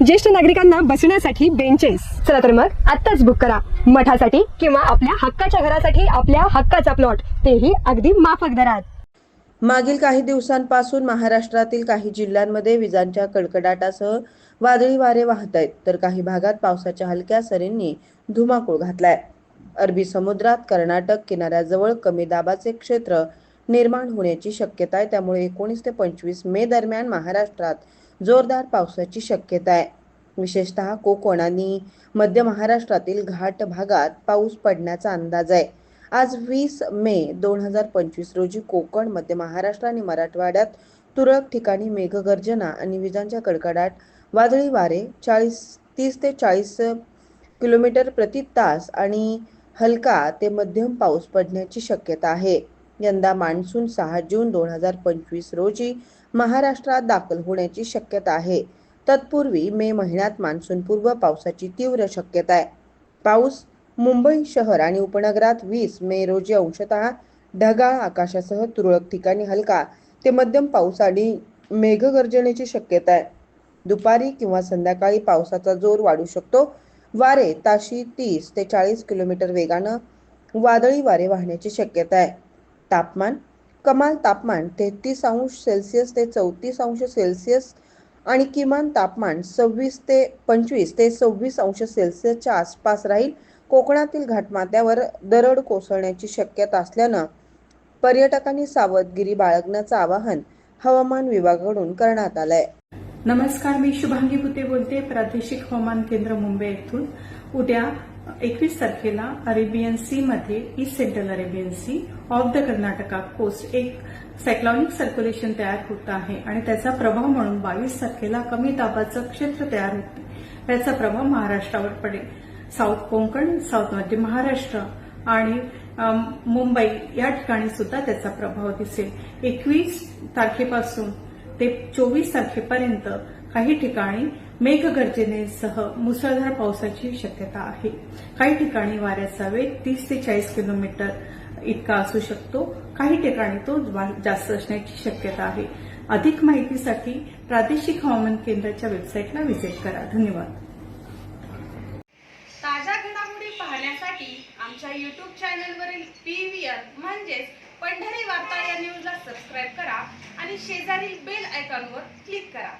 ज्येष्ठ नागरिकांना बसण्यासाठी बेंचेस चला तर मग आत्ताच बुक करा. मठासाठी किंवा आपल्या हक्काच्या घरासाठी आपल्या हक्काचा प्लॉट तेही अगदी माफक दरात. मागील काही दिवसांपासून महाराष्ट्रातील काही जिल्ह्यांमध्ये विजांच्या कडकडाटासह वादळी वारे वाहत आहेत. तर काही भागात पावसाच्या हलक्या सरींनी धुमाकूळ घातलाय. अरबी समुद्रात कर्नाटक किनाऱ्याजवळ कमी दाबाचे क्षेत्र निर्माण होण्याची शक्यता आहे. त्यामुळे एकोणीस ते पंचवीस मे दरम्यान महाराष्ट्रात जोरदार पावसाची शक्यता आहे. विशेषतः कोकण आणि मध्य महाराष्ट्रातील घाट भागात पाऊस पडण्याचा अंदाज आहे. आज वीस मे दोन हजार पंचवीस रोजी कोकण मध्य महाराष्ट्र आणि मराठवाड्यात तुरळक ठिकाणी मेघगर्जना आणि विजांच्या कडकडाट वादळी वारे चाळीस तीस ते चाळीस किलोमीटर प्रति तास आणि हलका ते मध्यम पाऊस पडण्याची शक्यता आहे. यंदा मान्सून सहा जून दोन हजार पंचवीस रोजी महाराष्ट्रात दाखल होण्याची शक्यता आहे. तत्पूर्वी मे महिन्यात मान्सूनपूर्व पावसाची तीव्र शक्यता आहे. पाऊस मुंबई शहर आणि उपनगरात वीस मे रोजी अंशतः ढगाळ आकाशासह तुरळक ठिकाणी हलका ते मध्यम पाऊस आणि मेघगर्जनेची शक्यता आहे. दुपारी किंवा संध्याकाळी पावसाचा जोर वाढू शकतो. वारे ताशी तीस ते चाळीस किलोमीटर वेगानं वादळी वारे वाहण्याची शक्यता आहे. तापमान कमाल तापमान तेहतीस अंश सेल्सिअस ते चौतीस अंश सेल्सिअस आणि किमान तापमान सव्वीस ते पंचवीस ते सव्वीस अंश सेल्सिअसच्या आसपास राहील. कोकणातील घाटमाथ्यावर दरड कोसळण्याची शक्यता असल्यानं पर्यटकांनी सावधगिरी बाळगण्याचं आवाहन हवामान विभागाकडून करण्यात आलंय. नमस्कार मी शुभांगी भुते बोलते प्रादेशिक हवामान केंद्र मुंबई येथून. उद्या एकवीस तारखेला अरेबियन सी मध्ये east central Arabian sea off the Karnataka coast एक सायक्लॉनिक सर्क्युलेशन तयार होत आहे आणि त्याचा प्रभाव म्हणून बावीस तारखेला कमी दाबाचं क्षेत्र तयार होते त्याचा प्रभाव महाराष्ट्रावर पडेल. साऊथ कोकण साऊथ मध्य महाराष्ट्र आणि मुंबई या ठिकाणी सुद्धा त्याचा प्रभाव दिसेल. एकवीस तारखेपासून ते चोवीस तारखेपर्यंत काही ठिकाणी मेघगर्जनेसह मुसळधार पावसाची शक्यता आहे. काही ठिकाणी वाऱ्याचा वेग तीस ते चाळीस किलोमीटर इतका असू शकतो. काही ठिकाणी तो जास्त असण्याची शक्यता आहे. अधिक माहितीसाठी प्रादेशिक हवामान केंद्राच्या वेबसाईटला व्हिजिट करा. धन्यवाद. ताज्या घडामोडी पाहण्यासाठी आमच्या यूट्यूब चॅनलवरील पीव्हीआर म्हणजेच पंढरी वार्ता या न्यूजला सबस्क्राईब करा आणि शेजारील बेल आयकॉनवर क्लिक करा.